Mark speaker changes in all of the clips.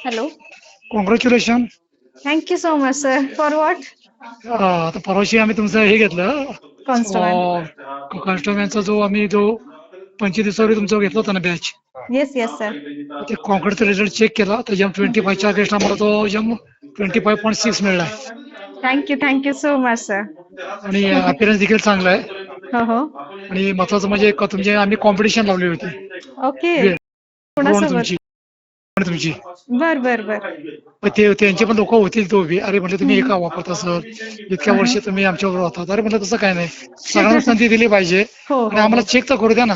Speaker 1: Hello
Speaker 2: congratulation
Speaker 1: thank you so much sir for what
Speaker 2: आता परवाशी आम्ही तुमचं हे घेतलं.
Speaker 1: कॉन्स्टंट
Speaker 2: कॉन्स्टॉमॅनचा जो आम्ही जो पंचवीस दिवसावर तुमचा घेतला होता ना बॅच
Speaker 1: येस येस सर
Speaker 2: ते कॉन्क्रीटचा रिझल्ट चेक केला. तर जम ट्वेंटी फायच्या अगेन्स्ट आम्हाला तो जम ट्वेंटी फाय पॉईंट सिक्स मिळाला
Speaker 1: thank you thank you so much sir
Speaker 2: आणि अपिअरन्स देखील चांगला आहे.
Speaker 1: हो हो.
Speaker 2: आणि महत्वाचं म्हणजे तुमचे आम्ही कॉम्पिटिशन लावली होती.
Speaker 1: ओके
Speaker 2: तुमची? कोण तुमची?
Speaker 1: बर बर बर.
Speaker 2: ते त्यांचे पण लोक होतील तो उभी अरे म्हटलं तुम्ही एका वापरता सर इतक्या वर्ष तुम्ही आमच्याबरोबर होता अरे म्हटलं तसं काय नाही. सगळ्यांना संधी दिली पाहिजे.
Speaker 1: हो
Speaker 2: आणि आम्हाला चेक तर करू द्या ना.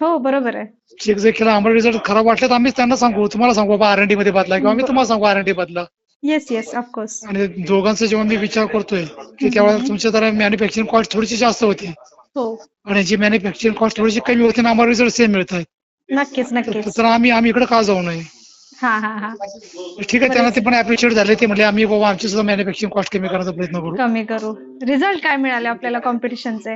Speaker 1: हो बरोबर आहे.
Speaker 2: चेक जर केला आम्हाला रिझल्ट खराब वाटले तर आम्हीच त्यांना सांगू. तुम्हाला सांगू बाबा आर डी मध्ये बदला किंवा आम्ही तुम्हाला सांगू आर डी बदला.
Speaker 1: येस येस ऑफकोर्स
Speaker 2: आणि दोघांचा जेव्हा मी विचार करतोय की त्यावेळेला तुमच्या जरा मॅन्युफॅक्चरिंग कॉस्ट थोडीशी जास्त होती.
Speaker 1: हो.
Speaker 2: आणि जी मॅन्युफॅक्चरिंग कॉस्ट थोडीशी कमी होती आणि आम्हाला रिझल्ट सेम मिळत आहेत.
Speaker 1: नक्कीच नक्कीच.
Speaker 2: तर आम्ही आम्ही इकडे का जाऊ नये?
Speaker 1: हा हा हा
Speaker 2: ठीक आहे त्यांना ते पण अप्रिशिएट झाले. ते म्हणजे आम्ही बाबा आमची सुद्धा मॅन्युफॅक्चरिंग कॉस्ट कमी करण्याचा प्रयत्न करू.
Speaker 1: कमी करू. रिझल्ट काय मिळाले आपल्याला कॉम्पिटिशनचे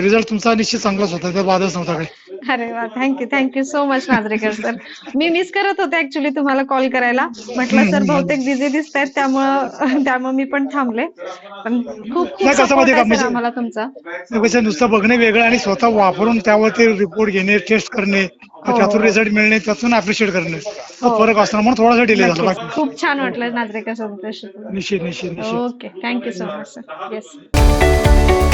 Speaker 2: रिझल्ट तुमचा निश्चित चांगलाच होता. त्या वादच नव्हता काय
Speaker 1: अरे वा thank you thank you so much Najarekar sir me miss करत होते ऍक्च्युली तुम्हाला कॉल करायला. म्हटलं सर बहुतेक बिझी दिसत आहेत त्यामुळं त्यामुळे मी पण थांबले. पण खूप support आहे sir
Speaker 2: म्हणजे-
Speaker 1: आम्हाला तुमचा.
Speaker 2: कसं नुसतं बघणे वेगळं आणि स्वतः वापरून त्यावर ते रिपोर्ट घेणे टेस्ट करणे
Speaker 1: हो.
Speaker 2: त्यातून रिझल्ट मिळणे त्यातून अप्रिशिएट करणे.
Speaker 1: हो.
Speaker 2: हा फरक असणार म्हणून थोडासा डिले झाला.
Speaker 1: नक्कीच.
Speaker 2: बाकी
Speaker 1: खूप छान वाटलं तुमच्याशी
Speaker 2: निश्चित निश्चित निश्चित.
Speaker 1: Okay. Thank you so much sir yes